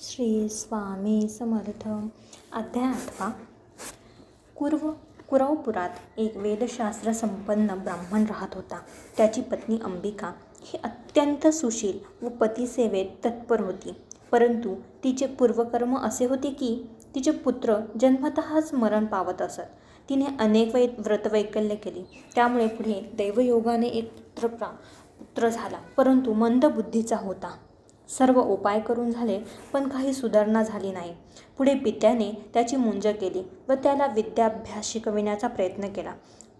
श्री स्वामी समर्थ. अध्याय आठवा. कुर्व कुरवपुरात एक वेदशास्त्र संपन्न ब्राह्मण राहत होता. त्याची पत्नी अंबिका ही अत्यंत सुशील व पतिसेवेत तत्पर होती. परंतु तिचे पूर्वकर्म असे होते की तिचे पुत्र जन्मतःच मरण पावत असत. तिने अनेक वै व्रतवैकल्य केली. त्यामुळे पुढे दैवयोगाने एक पुत्र प्रा पुत्र झाला. परंतु मंद बुद्धीचा होता. सर्व उपाय करून झाले पण काही सुधारणा झाली नाही. पुढे पित्याने त्याची मुंज केली व त्याला विद्याभ्यास शिकविण्याचा प्रयत्न केला.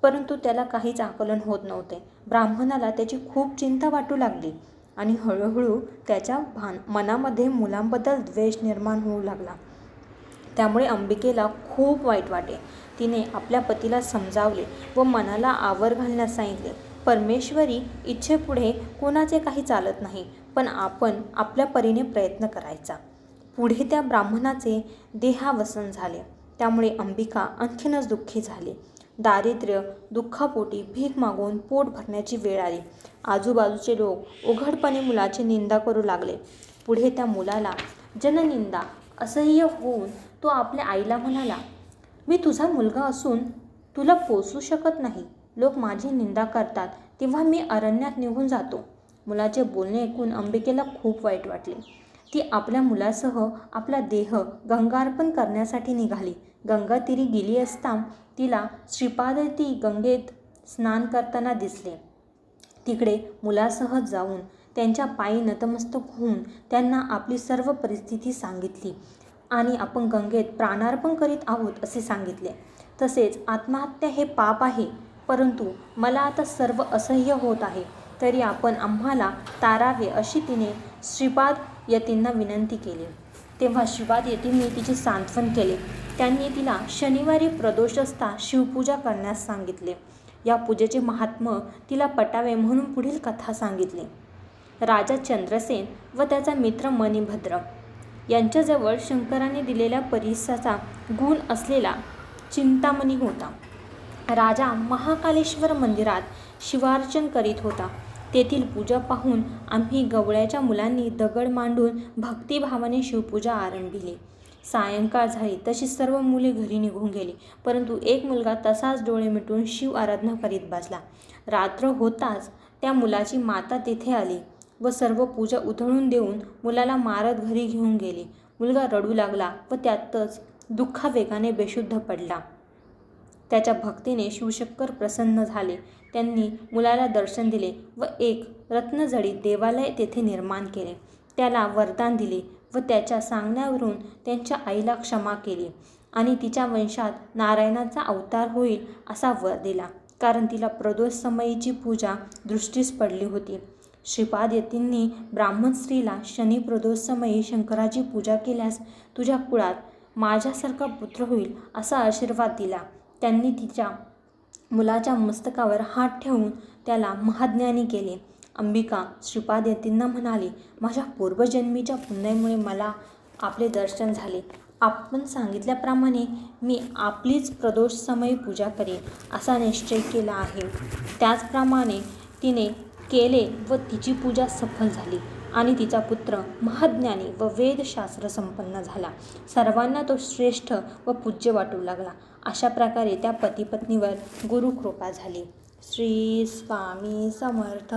परंतु त्याला काहीच आकलन होत नव्हते. ब्राह्मणाला त्याची खूप चिंता वाटू लागली आणि हळूहळू त्याच्या भान मनामध्ये मुलांबद्दल द्वेष निर्माण होऊ लागला. त्यामुळे अंबिकेला खूप वाईट वाटे. तिने आपल्या पतीला समजावले व मनाला आवर घालण्यास सांगितले. परमेश्वरी इच्छेपुढे कोणाचे काही चालत नाही पण आपण आपल्या परीने प्रयत्न करायचा. पुढे त्या ब्राह्मणाचे देहावसन झाले. त्यामुळे अंबिका आणखीनच दुःखी झाली. दारिद्र्य दुःखापोटी भीक मागून पोट भरण्याची वेळ आली. आजूबाजूचे लोक उघडपणे मुलाची निंदा करू लागले. पुढे त्या मुलाला जननिंदा असह्य होऊन तो आपल्या आईला म्हणाला मी तुझा मुलगा असून तुला पोसू शकत नाही. लोक माझी निंदा करतात. तेव्हा मी अरण्यात निघून जातो. मुलाचे बोलणे ऐकून अंबिकेला खूप वाईट वाटले. ती आपल्या मुलासह आपला देह गंगार्पण करण्यासाठी निघाली. गंगा तिरी गेली असता तिला श्रीपादती गंगेत स्नान करताना दिसले. तिकडे मुलासह जाऊन त्यांच्या पायी नतमस्तक होऊन त्यांना आपली सर्व परिस्थिती सांगितली आणि आपण गंगेत प्राणार्पण करीत आहोत असे सांगितले. तसेच आत्महत्या हे पाप आहे परंतु मला आता सर्व असह्य होत आहे. तरी आपण आम्हाला तारावे अशी तिने श्रीपाद यतींना विनंती केली. तेव्हा श्रीपाद यतींनी तिचे सांत्वन केले. त्यांनी तिला शनिवारी प्रदोष असता शिवपूजा करण्यास सांगितले. या पूजेचे महात्म्य तिला पटावे म्हणून पुढील कथा सांगितली. राजा चंद्रसेन व त्याचा मित्र मणिभद्र यांच्याजवळ शंकराने दिलेल्या परिसाचा गुण असलेला चिंतामणी होता. राजा महाकालेश्वर मंदिरात शिवार्चन करीत होता. तेथील पूजा पाहून आम्ही गवळ्याच्या मुलांनी दगड मांडून भक्तिभावाने शिवपूजा आरंभिली. सायंकाळ झाली तशी सर्व मुले घरी निघून गेली परंतु एक मुलगा तसाच डोळे मिटून शिव आराधना करीत बसला. रात्र होताच त्या मुलाची माता तेथे आली व सर्व पूजा उधळून देऊन मुलाला मारत घरी घेऊन गेली. मुलगा रडू लागला व त्यातच दुःखावेगाने बेशुद्ध पडला. त्याच्या भक्तीने शिवशंकर प्रसन्न झाले. त्यांनी मुलाला दर्शन दिले व एक रत्नजडी देवालय तेथे निर्माण केले. त्याला वरदान दिले व त्याच्या सांगण्यावरून त्यांच्या आईला क्षमा केली आणि तिच्या वंशात नारायणाचा अवतार होईल असा वर दिला. कारण तिला प्रदोष समयीची पूजा दृष्टीस पडली होती. श्रीपाद यतींनी ब्राह्मण स्त्रीला शनी प्रदोष समयी शंकराची पूजा केल्यास तुझ्या कुळात माझ्यासारखा पुत्र होईल असा आशीर्वाद दिला. त्यांनी तिच्या मुलाच्या मस्तकावर हात ठेवून त्याला महाज्ञानी केले. अंबिका श्रीपाद यतींना म्हणाले माझ्या पूर्वजन्मीच्या पुण्यामुळे मला आपले दर्शन झाले. आपण सांगितल्याप्रमाणे मी आपलीच प्रदोष समयी पूजा करेन असा निश्चय केला आहे. त्याचप्रमाणे तिने केले व तिची पूजा सफल झाली. आणि तिचा पुत्र महाज्ञानी व वेदशास्त्र संपन्न झाला. सर्वांना तो श्रेष्ठ व पूज्य वाटू लागला. अशा प्रकारे त्या पतीपत्नीवर गुरुकृपा झाली. श्री स्वामी समर्थ.